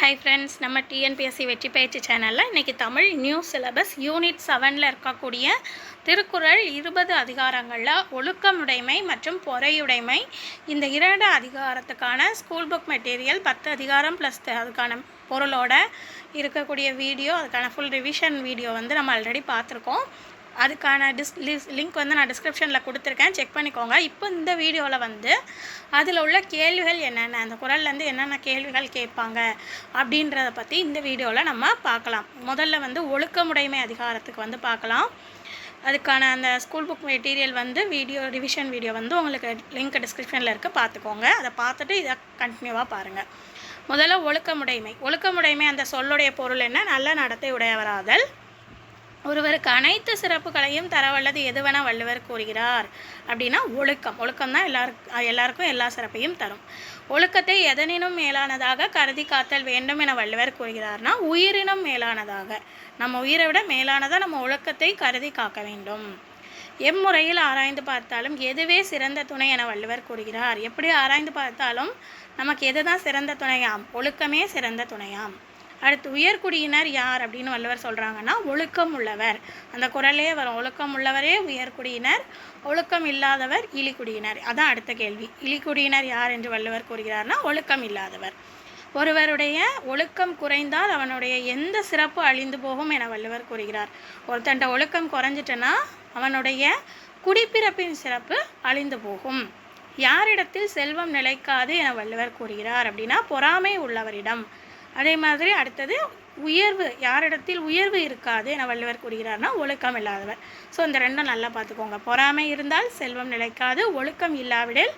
Hi friends நம்ம TNPSC வெற்றி பயிற்சி சேனலில் இன்றைக்கி தமிழ் நியூ சிலபஸ் யூனிட் செவனில் இருக்கக்கூடிய திருக்குறள் இருபது அதிகாரங்களில் ஒழுக்கமுடைமை மற்றும் பொறையுடைமை. இந்த இரண்டு அதிகாரத்துக்கான ஸ்கூல் புக் மெட்டீரியல் பத்து அதிகாரம் ப்ளஸ் அதுக்கான பொருளோட இருக்கக்கூடிய வீடியோ அதுக்கான ஃபுல் ரிவிஷன் வீடியோ வந்து நம்ம ஆல்ரெடி பார்த்துருக்கோம். அதுக்கான டிஸ் லிஸ் லிங்க் வந்து நான் டிஸ்கிரிப்ஷனில் கொடுத்துருக்கேன். செக் பண்ணிக்கோங்க. இப்போ இந்த வீடியோவில் வந்து அதில் உள்ள கேள்விகள் என்னென்ன அந்த குரல்லேருந்து என்னென்ன கேள்விகள் கேட்பாங்க அப்படின்றத பற்றி இந்த வீடியோவில் நம்ம பார்க்கலாம். முதல்ல வந்து ஒழுக்கமுடைமை அதிகாரத்துக்கு வந்து பார்க்கலாம். அதுக்கான அந்த ஸ்கூல் புக் மெட்டீரியல் வந்து வீடியோ ரிவிஷன் வீடியோ வந்து உங்களுக்கு லிங்க் டிஸ்கிரிப்ஷனில் இருக்குது பார்த்துக்கோங்க. அதை பார்த்துட்டு இதை கண்டினியூவாக பாருங்கள் முதல்ல ஒழுக்கமுடைமை. ஒழுக்கமுடைமை அந்த சொல்லுடைய பொருள் என்ன? நல்ல நடத்தை உடையவராதல். ஒருவருக்கு அனைத்து சிறப்புகளையும் தரவல்லது எதுவென வள்ளுவர் கூறுகிறார். அப்படின்னா ஒழுக்கம். ஒழுக்கம் தான் எல்லாருக்கும் எல்லாருக்கும் எல்லா சிறப்பையும் தரும். ஒழுக்கத்தை எதனினும் மேலானதாக கருதி காத்தல் வேண்டும் என வள்ளுவர் கூறுகிறார்னா உயிரினும் மேலானதாக. நம்ம உயிரை விட மேலானதாக நம்ம ஒழுக்கத்தை கருதி காக்க வேண்டும். எம்முறையில் ஆராய்ந்து பார்த்தாலும் எதுவே சிறந்த துணை என வள்ளுவர் கூறுகிறார். எப்படி ஆராய்ந்து பார்த்தாலும் நமக்கு எது தான் சிறந்த துணையாம்? ஒழுக்கமே சிறந்த துணையாம். அடுத்து உயர்குடியினர் யார் அப்படின்னு வள்ளுவர் சொல்கிறாங்கன்னா ஒழுக்கம் உள்ளவர் அந்த குரலே வரும் ஒழுக்கம் உள்ளவரே உயர்குடியினர் ஒழுக்கம் இல்லாதவர் இலிக்குடியினர் அதான் அடுத்த கேள்வி. இலிக்குடியினர் யார் என்று வள்ளுவர் கூறுகிறார்னா ஒழுக்கம் இல்லாதவர் ஒருவருடைய ஒழுக்கம் குறைந்தால் அவனுடைய எந்த சிறப்பு அழிந்து போகும் என வள்ளுவர் கூறுகிறார். ஒருத்தன்ட்ட ஒழுக்கம் குறைஞ்சிட்டனா அவனுடைய குடிப்பிறப்பின் சிறப்பு அழிந்து போகும். யாரிடத்தில் செல்வம் நிலைக்காது என வள்ளுவர் கூறுகிறார் அப்படின்னா பொறாமை உள்ளவரிடம். அதே மாதிரி அடுத்தது உயர்வு. யாரிடத்தில் உயர்வு இருக்காது என வள்ளுவர் கூறுகிறார்னா ஒழுக்கம் இல்லாதவர். ஸோ இந்த ரெண்டும் நல்லா பார்த்துக்கோங்க. பொறாமை இருந்தால் செல்வம் நிலைக்காது ஒழுக்கம் இல்லாவிடில்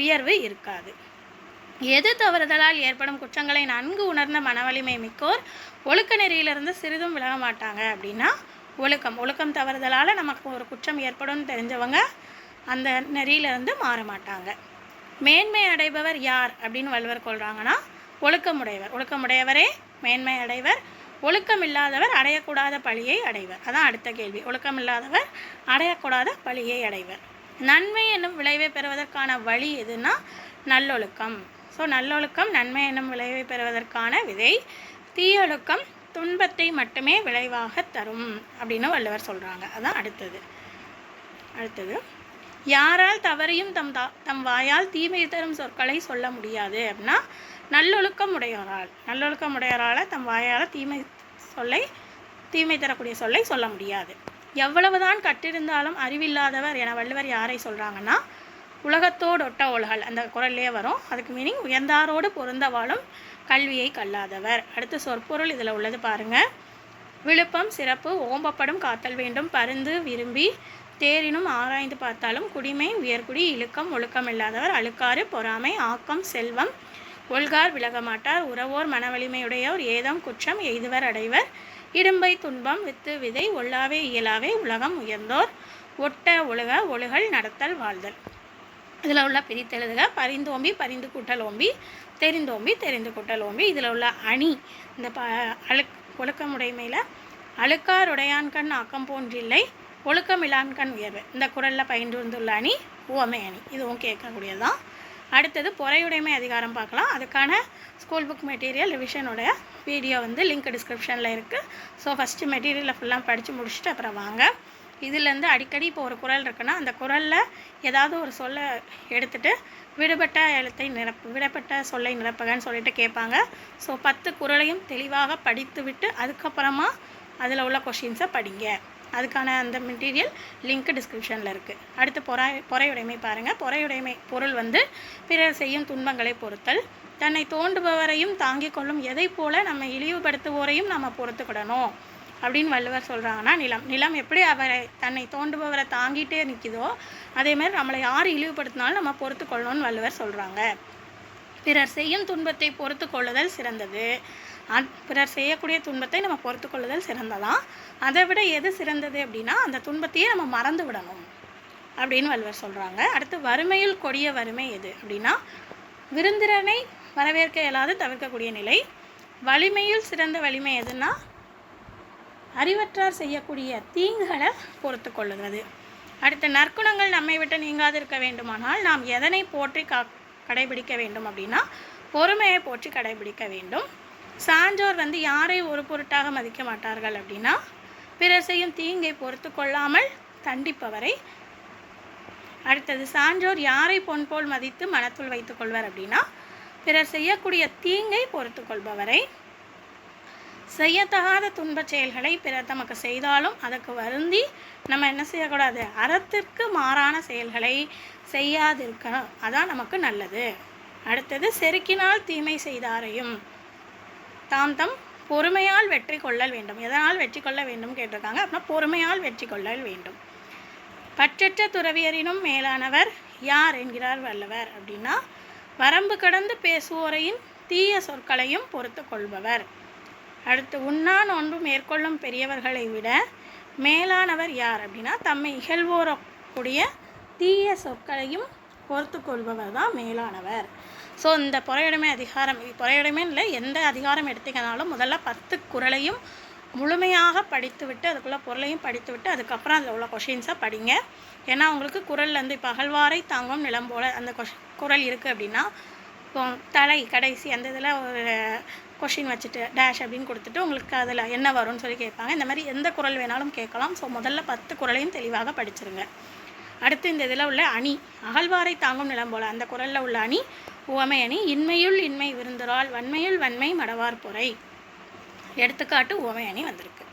உயர்வு இருக்காது. எது தவறுதலால் ஏற்படும் குற்றங்களை நன்கு உணர்ந்த மனவலிமை மிக்கோர் ஒழுக்க நெறியிலிருந்து சிறிதும் விலக மாட்டாங்க அப்படின்னா ஒழுக்கம். ஒழுக்கம் தவறுதலால் நமக்கு ஒரு குற்றம் ஏற்படும் தெரிஞ்சவங்க அந்த நெறியிலிருந்து மாற மாட்டாங்க. மேன்மை அடைபவர் யார் அப்படின்னு வள்ளுவர் கொள்கிறாங்கன்னா ஒழுக்கமுடையவர். ஒழுக்கமுடையவரே மேன்மை அடைவர் ஒழுக்கம் இல்லாதவர் அடையக்கூடாத பழியை அடைவர். அதான் அடுத்த கேள்வி. ஒழுக்கம் இல்லாதவர் அடையக்கூடாத பழியை அடைவர். நன்மை என்னும் விளைவை பெறுவதற்கான வழி எதுனா நல்லொழுக்கம். ஸோ நல்லொழுக்கம் நன்மை என்னும் விளைவை பெறுவதற்கான விதை தீயொழுக்கம் துன்பத்தை மட்டுமே விளைவாக தரும் அப்படின்னு வள்ளுவர் சொல்கிறாங்க அதான் அடுத்தது. அடுத்தது யாரால் தவறையும் தம் தா தம் வாயால் தீமை தரும் சொற்களை சொல்ல முடியாது அப்படின்னா நல்லொழுக்கம் உடையவரால் நல்லொழுக்கம் உடையவரால் தம் வாயால் தீமை சொல்லை தீமை தரக்கூடிய சொல்லை சொல்ல முடியாது. எவ்வளவுதான் கட்டிருந்தாலும் அறிவில்லாதவர் என வள்ளுவர் யாரை சொல்கிறாங்கன்னா உலகத்தோடு ஒட்ட ஒழுகல் அந்த குரல்லே வரும். அதுக்கு மீனிங் உயர்ந்தாரோடு பொருந்த வாழும் கல்வியை கல்லாதவர். அடுத்து சொற்பொருள் இதில் உள்ளது பாருங்கள் விழுப்பம் சிறப்பு ஓம்பப்படும் காத்தல் வேண்டும் பருந்து விரும்பி தேரினும் ஆராய்ந்து பார்த்தாலும் குடிமை உயர்குடி இழுக்கம் ஒழுக்கம் இல்லாதவர் அழுக்காறு பொறாமை ஆக்கம் செல்வம் ஒல்கார் விலகமாட்டார். உறவோர் மனவலிமையுடையோர் ஏதம் குற்றம் எய்துவர் அடைவர். இடும்பை துன்பம் வித்து விதை ஒல்லாவே இயலாவே உலகம் உயர்ந்தோர். ஒட்ட ஒழுக ஒழுகல் நடத்தல் வாழ்தல். இதில் உள்ள பிரித்தெழுதுக பரிந்தோம்பி பரிந்து கூட்டல் ஓம்பி தெரிந்தோம்பி தெரிந்து கூட்டலோம்பி. இதில் உள்ள அணி இந்த ப அழுக் ஒழுக்கமுடைமையில் அழுக்காருடையான்கண் ஆக்கம் போன்றில்லை. ஒழுக்கமிலான்கண் உயர்வு. இந்த குரலில் பயின்று வந்துள்ள அணி உவமை அணி. இதுவும் கேட்கக்கூடியதான் அடுத்தது பொறையுடைமை அதிகாரம் பார்க்கலாம். அதுக்கான ஸ்கூல் புக் மெட்டீரியல் ரிவிஷனுடைய வீடியோ வந்து லிங்க் டிஸ்கிரிப்ஷனில் இருக்குது ஸோ ஃபஸ்ட்டு மெட்டீரியலை ஃபுல்லாக படித்து முடிச்சுட்டு அப்புறம் வாங்க. இதுலேருந்து அடிக்கடி இப்போ ஒரு குரல் இருக்குன்னா அந்த குரலில் ஏதாவது ஒரு சொல்ல எடுத்துகிட்டு விடுபட்ட எழுத்தை நிரப்பு விடப்பட்ட சொல்லை நிரப்புகன்னு சொல்லிட்டு கேட்பாங்க. ஸோ பத்து குரலையும் தெளிவாக படித்து விட்டு அதுக்கப்புறமா அதில் உள்ள கொஷின்ஸை படிங்க. அதுக்கான அந்த மெட்டீரியல் லிங்க் டிஸ்கிரிப்ஷனில் இருக்குது அடுத்து பொறை பொறையுடைமை பாருங்கள் பொறையுடைமை பொருள் வந்து பிறர் செய்யும் துன்பங்களை பொறுத்தல். தன்னை தோண்டுபவரையும் தாங்கிக் கொள்ளும் எதை போல நம்ம இழிவுபடுத்துவோரையும் நம்ம பொறுத்துக்கிடணும் அப்படின்னு வள்ளுவர் சொல்கிறாங்கன்னா நிலம். நிலம் எப்படி அவரை தன்னை தோண்டுபவரை தாங்கிட்டே நிற்கிதோ அதேமாதிரி நம்மளை யார் இழிவுபடுத்தினாலும் நம்ம பொறுத்து கொள்ளணும்னு வள்ளுவர் சொல்கிறாங்க பிறர் செய்யும் துன்பத்தை பொறுத்து கொள்ளுதல் சிறந்தது. பிறர் செய்யக்கூடிய துன்பத்தை நம்ம பொறுத்து கொள்ளுதல் சிறந்ததான் அதை விட எது சிறந்தது அப்படின்னா அந்த துன்பத்தையே நம்ம மறந்து விடணும் அப்படின்னு வள்ளுவர் சொல்கிறாங்க அடுத்து வறுமையில் கொடிய வறுமை எது அப்படின்னா விருந்திரனை வரவேற்க இயலாது தவிர்க்கக்கூடிய நிலை. வலிமையில் சிறந்த வலிமை எதுன்னா அறிவற்றார் செய்யக்கூடிய தீங்குகளை பொறுத்து கொள்ளுகிறது அடுத்த நற்குணங்கள் நம்மை விட்டு நீங்காதிருக்க வேண்டுமானால் நாம் எதனை போற்றி கா கடைபிடிக்க வேண்டும் அப்படின்னா பொறுமையை போற்றி கடைபிடிக்க வேண்டும். சான்றோர் வந்து யாரை ஒரு பொருட்டாக மதிக்க மாட்டார்கள் அப்படின்னா பிறர் செய்யும் தீங்கை பொறுத்து கொள்ளாமல் தண்டிப்பவரை. அடுத்தது சான்றோர் யாரை பொன் போல் மதித்து மனத்துள் வைத்துக் கொள்வர் அப்படின்னா பிறர் செய்யக்கூடிய தீங்கை பொறுத்து கொள்பவரை. செய்யத்தகாத துன்பச் செயல்களை பிறர் தமக்கு செய்தாலும் அதற்கு வருந்தி நம்ம என்ன செய்யக்கூடாது? அறத்திற்கு மாறான செயல்களை செய்யாதிருக்கணும். அதான் நமக்கு நல்லது. அடுத்தது செருக்கினால் தீமை செய்தாரையும் தாம் தம் பொறுமையால் வெற்றி கொள்ளல் வேண்டும். எதனால் வெற்றி கொள்ள வேண்டும் கேட்டிருக்காங்க. அப்படின்னா பொறுமையால் வெற்றி கொள்ளல் வேண்டும். பற்றற்ற துறவியரினும் மேலானவர் யார் என்கிறார் வல்லவர் அப்படின்னா வரம்பு கடந்து பேசுவோரையின் தீய சொற்களையும் பொறுத்து கொள்பவர். அடுத்து உண்ணா நோன்பு மேற்கொள்ளும் பெரியவர்களை விட மேலானவர் யார்? அப்படின்னா தம்மை இகழ்வோரக்கூடிய தீய சொற்களையும் பொறுத்து கொள்பவர் தான் மேலானவர். ஸோ இந்த புறையுடைமை அதிகாரம் புறையுடைமை இல்லை எந்த அதிகாரம் எடுத்திங்கனாலும் முதல்ல பத்து குறளையும் முழுமையாக படித்துவிட்டு அதுக்குள்ளே பொருளையும் படித்துவிட்டு அதுக்கப்புறம் அதில் உள்ள கொஷின்ஸை படிங்க. ஏன்னா உங்களுக்கு குரல்லேருந்து இப்போ அகழ்வாரை தாங்கும் நிலம் போல் அந்த கொஷ் குரல் இருக்குது அப்படின்னா இப்போ தலை கடைசி அந்த இதில் ஒரு கொஷின் வச்சுட்டு டேஷ் அப்படின்னு கொடுத்துட்டு உங்களுக்கு அதில் என்ன வரும்னு சொல்லி கேட்பாங்க. இந்த மாதிரி எந்த குரல் வேணாலும் கேட்கலாம். ஸோ முதல்ல பத்து குரலையும் தெளிவாக படிச்சிருங்க. அடுத்து இந்த இதில் உள்ள அணி அகழ்வாரை தாங்கும் நிலம் போல் அந்த குரலில் உள்ள அணி உவமை அணி இன்மையுள் இன்மை விருந்தரால் வன்மையுள் வன்மை மடவார்பொறை எடுத்துக்காட்டு உவமை அணி வந்திருக்கு.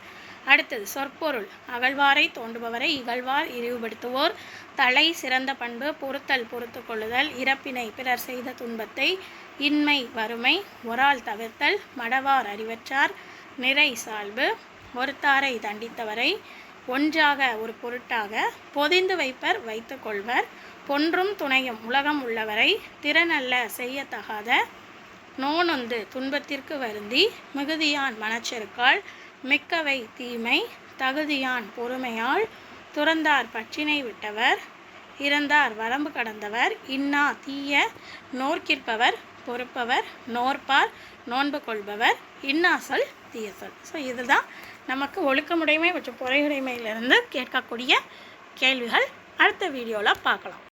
அடுத்தது சொற்பொருள் அகழ்வாரை தோண்டுபவரை இகழ்வார் இழிவுபடுத்துவோர் தலை சிறந்த பண்பு பொறுத்தல் பொறுத்து கொள்ளுதல் இறப்பினை பிறர் செய்த துன்பத்தை இன்மை வறுமை ஒரால் தவிர்த்தல் மடவார் அறிவற்றார் நிறை சால்பு ஒருத்தாரை தண்டித்தவரை ஒன்றாக ஒரு பொருட்டாக பொதிந்து வைப்பர் வைத்து கொள்வர் பொன்றும் துணையும் உலகம் உள்ளவரை திறனல்ல செய்யத்தகாத நோனொந்து துன்பத்திற்கு வருந்தி மிகுதியான் மனச்செருக்கால் மிக்கவை தீமை தகுதியான் பொறுமையால் துறந்தார் பற்றினை விட்டவர் இறந்தார் வரம்பு கடந்தவர் இன்னா தீய நோர்க்கிற்பவர் பொறுப்பவர் நோற்பார் நோன்பு கொள்பவர் இன்னாசொல் தீய சொல் ஸோ இதுதான் நமக்கு ஒழுக்கமுடைமை மற்றும் பொறையுடைமையிலிருந்து கேட்கக்கூடிய கேள்விகள். அடுத்த வீடியோவில் பார்க்கலாம்.